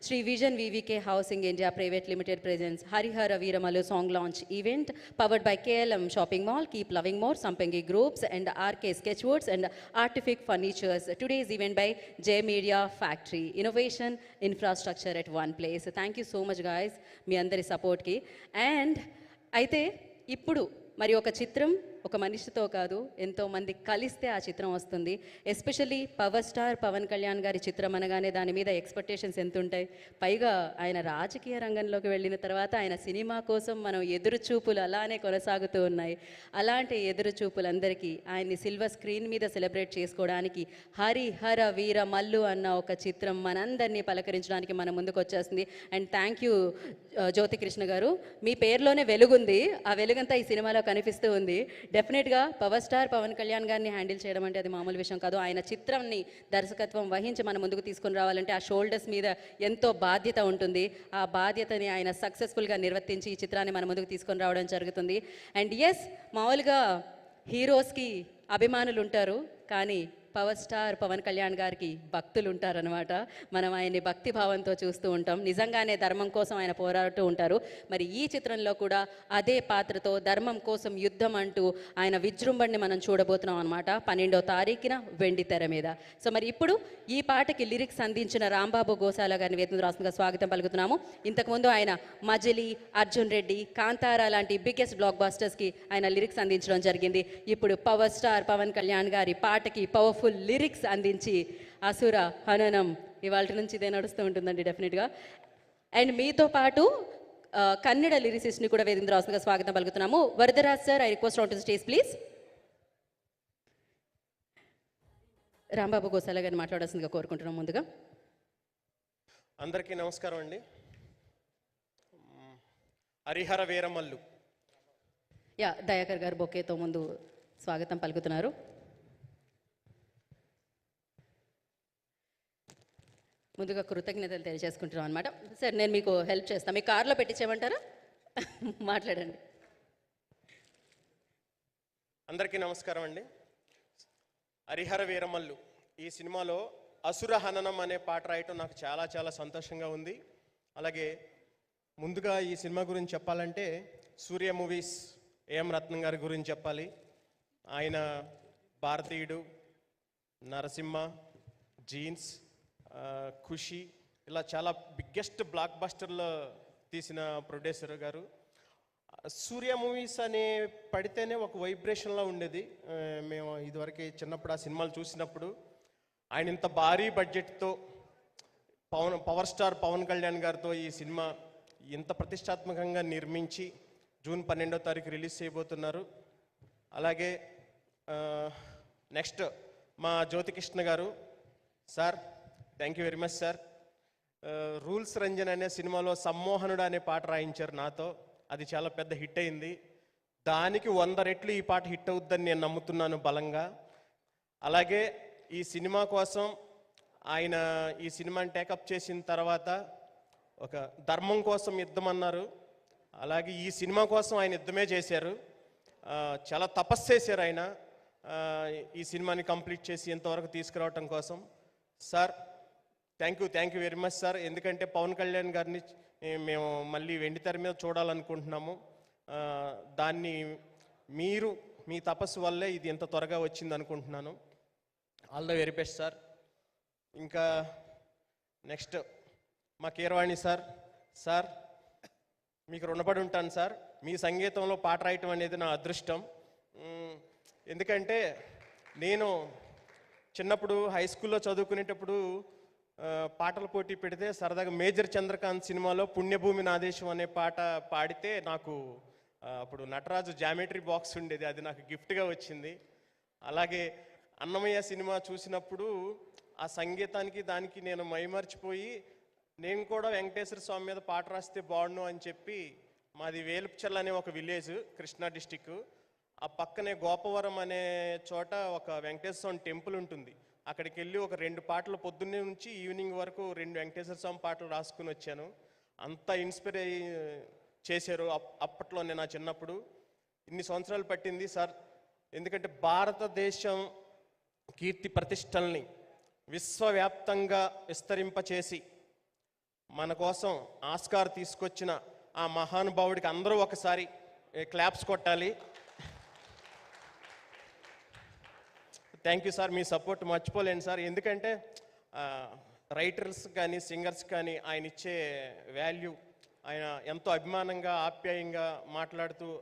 Sri Vision VVK Housing India Private Limited presents Harihara Veeramalu song launch event powered by KLM Shopping Mall, Keep Loving More, Sampangi Groups and RK Sketchworks and Artific Furnitures. Today's event by J Media Factory. Innovation, infrastructure at one place. Thank you so much guys మీ అందరి సపోర్ట్కి and అయితే ఇప్పుడు మరి ఒక చిత్రం ఒక మనిషితో కాదు ఎంతోమంది కలిస్తే ఆ చిత్రం వస్తుంది. Especially power star Pawan Kalyan గారి చిత్రం అనగానే దాని మీద ఎక్స్పెక్టేషన్స్ ఎంత ఉంటాయి పైగా ఆయన రాజకీయ రంగంలోకి వెళ్ళిన తర్వాత ఆయన సినిమా కోసం మనం ఎదురు చూపులు అలానే కొనసాగుతూ ఉన్నాయి. అలాంటి ఎదురు చూపులందరికీ ఆయన్ని సిల్వర్ స్క్రీన్ మీద సెలబ్రేట్ చేసుకోవడానికి హరి హర వీర మల్లు అన్న ఒక చిత్రం మనందరినీ పలకరించడానికి మన ముందుకు వచ్చేస్తుంది. అండ్ థ్యాంక్ యూ జ్యోతికృష్ణ గారు. మీ పేరులోనే వెలుగుంది. ఆ వెలుగంతా ఈ సినిమాలో కనిపిస్తూ ఉంది. డెఫినెట్గా పవర్ స్టార్ పవన్ కళ్యాణ్ గారిని హ్యాండిల్ చేయడం అంటే అది మామూలు విషయం కాదు. ఆయన చిత్రంని దర్శకత్వం వహించి మన ముందుకు తీసుకుని రావాలంటే ఆ షోల్డర్స్ మీద ఎంతో బాధ్యత ఉంటుంది. ఆ బాధ్యతని ఆయన సక్సెస్ఫుల్గా నిర్వర్తించి ఈ చిత్రాన్ని మన ముందుకు తీసుకొని రావడం జరుగుతుంది. అండ్ ఎస్ మామూలుగా హీరోస్కి అభిమానులు ఉంటారు. కానీ పవర్ స్టార్ పవన్ కళ్యాణ్ గారికి భక్తులు ఉంటారనమాట మనం ఆయన్ని భక్తి భావంతో చూస్తూ ఉంటాం. నిజంగానే ధర్మం కోసం ఆయన పోరాడుతూ ఉంటారు. మరి ఈ చిత్రంలో కూడా అదే పాత్రతో ధర్మం కోసం యుద్ధం అంటూ ఆయన విజృంభణని మనం చూడబోతున్నాం అనమాట పన్నెండో తారీఖున వెండి తెర మీద. సో మరి ఇప్పుడు ఈ పాటకి లిరిక్స్ అందించిన రాంబాబు గోసాల గారిని వేతన రాష్ట్రంగా స్వాగతం పలుకుతున్నాము. ఇంతకుముందు ఆయన మజిలీ అర్జున్ రెడ్డి కాంతారా లాంటి బిగ్గెస్ట్ బ్లాక్ బాస్టర్స్కి ఆయన లిరిక్స్ అందించడం జరిగింది. ఇప్పుడు పవర్ స్టార్ పవన్ కళ్యాణ్ గారి పాటకి పవర్ఫుల్ లిరిక్స్ అందించి అసుర హననం ఇవాళ నుంచి ఇదే నడుస్తూ ఉంటుందండి డెఫినెట్గా అండ్ మీతో పాటు కన్నడ లిరిసిస్ట్ని కూడా వేదిక రాష్ట్రంగా స్వాగతం పలుకుతున్నాము. Varadaraj sir I request on to stage please Rambabu Gosala గారిని మాట్లాడాల్సిందిగా కోరుకుంటున్నాం ముందుగా. అందరికీ నమస్కారం అండి. హరిహర వీరమల్లు. యా దయాకర్ గారు బొకేతో ముందు స్వాగతం పలుకుతున్నారు. ముందుగా కృతజ్ఞతలు తెలియజేసుకుంటున్నాం అనమాట సార్ నేను మీకు హెల్ప్ చేస్తాను మీ కార్లో పెట్టించేయమంటారా మాట్లాడండి. అందరికీ నమస్కారం అండి. హరిహర వీరమల్లు ఈ సినిమాలో అసుర హననం అనే పాట రాయటం నాకు చాలా చాలా సంతోషంగా ఉంది. అలాగే ముందుగా ఈ సినిమా గురించి చెప్పాలంటే సూర్య మూవీస్ ఏఎం రత్నం గారి గురించి చెప్పాలి. ఆయన భారతీయుడు నరసింహ జీన్స్ ఖుషి ఇలా చాలా బిగ్గెస్ట్ బ్లాక్ బస్టర్లో తీసిన ప్రొడ్యూసర్ గారు. సూర్య మూవీస్ అనే పడితేనే ఒక వైబ్రేషన్లో ఉండేది. మేము ఇదివరకు చిన్నప్పుడు ఆ సినిమాలు చూసినప్పుడు ఆయన ఇంత భారీ బడ్జెట్తో పవన్ పవర్ స్టార్ పవన్ కళ్యాణ్ గారితో ఈ సినిమా ఇంత ప్రతిష్టాత్మకంగా నిర్మించి జూన్ పన్నెండో తారీఖు రిలీజ్ చేయబోతున్నారు. అలాగే నెక్స్ట్ మా జ్యోతికృష్ణ గారు sir thank you very much sir rules Ranjan అనే సినిమాలో సమ్మోహనుడు అనే పాట రాయించారు నాతో. అది చాలా పెద్ద హిట్ అయింది. దానికి వంద రెట్లు ఈ పాట హిట్ అవుద్దని నేను నమ్ముతున్నాను బలంగా. అలాగే ఈ సినిమా కోసం ఆయన ఈ సినిమాని టేకప్ చేసిన తర్వాత ఒక ధర్మం కోసం యుద్ధం అన్నారు అలాగే ఈ సినిమా కోసం ఆయన యుద్ధమే చేశారు. చాలా తపస్సు చేశారు ఆయన. ఈ సినిమాని కంప్లీట్ చేసి ఇంతవరకు తీసుకురావటం కోసం. Sir thank you thank you very much sir ఎందుకంటే పవన్ కళ్యాణ్ గారిని మేము మళ్ళీ వెండితెర మీద చూడాలనుకుంటున్నాము. దాన్ని మీరు మీ తపస్సు వల్లే ఇది ఇంత త్వరగా వచ్చింది అనుకుంటున్నాను. All the very best sir ఇంకా నెక్స్ట్ మా కీరవాణి సార్. సార్ మీకు రుణపడి ఉంటాను సార్. మీ సంగీతంలో పాట రాయటం అనేది నా అదృష్టం. ఎందుకంటే నేను చిన్నప్పుడు హై స్కూల్లో చదువుకునేటప్పుడు పాటల పోటీ పెడితే సరదాగా మేజర్ చంద్రకాంత్ సినిమాలో పుణ్యభూమి నాదేశం అనే పాట పాడితే నాకు అప్పుడు నటరాజు జామెట్రీ బాక్స్ ఉండేది అది నాకు గిఫ్ట్గా వచ్చింది. అలాగే అన్నమయ్య సినిమా చూసినప్పుడు ఆ సంగీతానికి దానికి నేను మైమర్చిపోయి నేను కూడా వెంకటేశ్వర స్వామి మీద పాట రాస్తే బాగుండు అని చెప్పి మాది వేలుపుచల్ అనే ఒక విలేజ్ కృష్ణా డిస్టిక్ ఆ పక్కనే గోపవరం అనే చోట ఒక వెంకటేశ్వర స్వామి టెంపుల్ ఉంటుంది. అక్కడికి వెళ్ళి ఒక రెండు పాటలు పొద్దున్నే నుంచి ఈవినింగ్ వరకు రెండు వెంకటేశ్వర స్వామి పాటలు రాసుకుని వచ్చాను. అంత ఇన్స్పైర్ అయ్యి చేశారు. అప్- అప్పట్లో నేను నా చిన్నప్పుడు. ఇన్ని సంవత్సరాలు పట్టింది సార్. ఎందుకంటే భారతదేశం కీర్తి ప్రతిష్టల్ని విశ్వవ్యాప్తంగా విస్తరింపచేసి మన కోసం ఆస్కార్ తీసుకొచ్చిన ఆ మహానుభావుడికి అందరూ ఒకసారి క్లాప్స్ కొట్టాలి. థ్యాంక్ యూ సార్ మీ సపోర్ట్ మర్చిపోలేను సార్. ఎందుకంటే రైటర్స్ కానీ సింగర్స్ కానీ ఆయన ఇచ్చే వాల్యూ ఆయన ఎంతో అభిమానంగా ఆప్యాయంగా మాట్లాడుతూ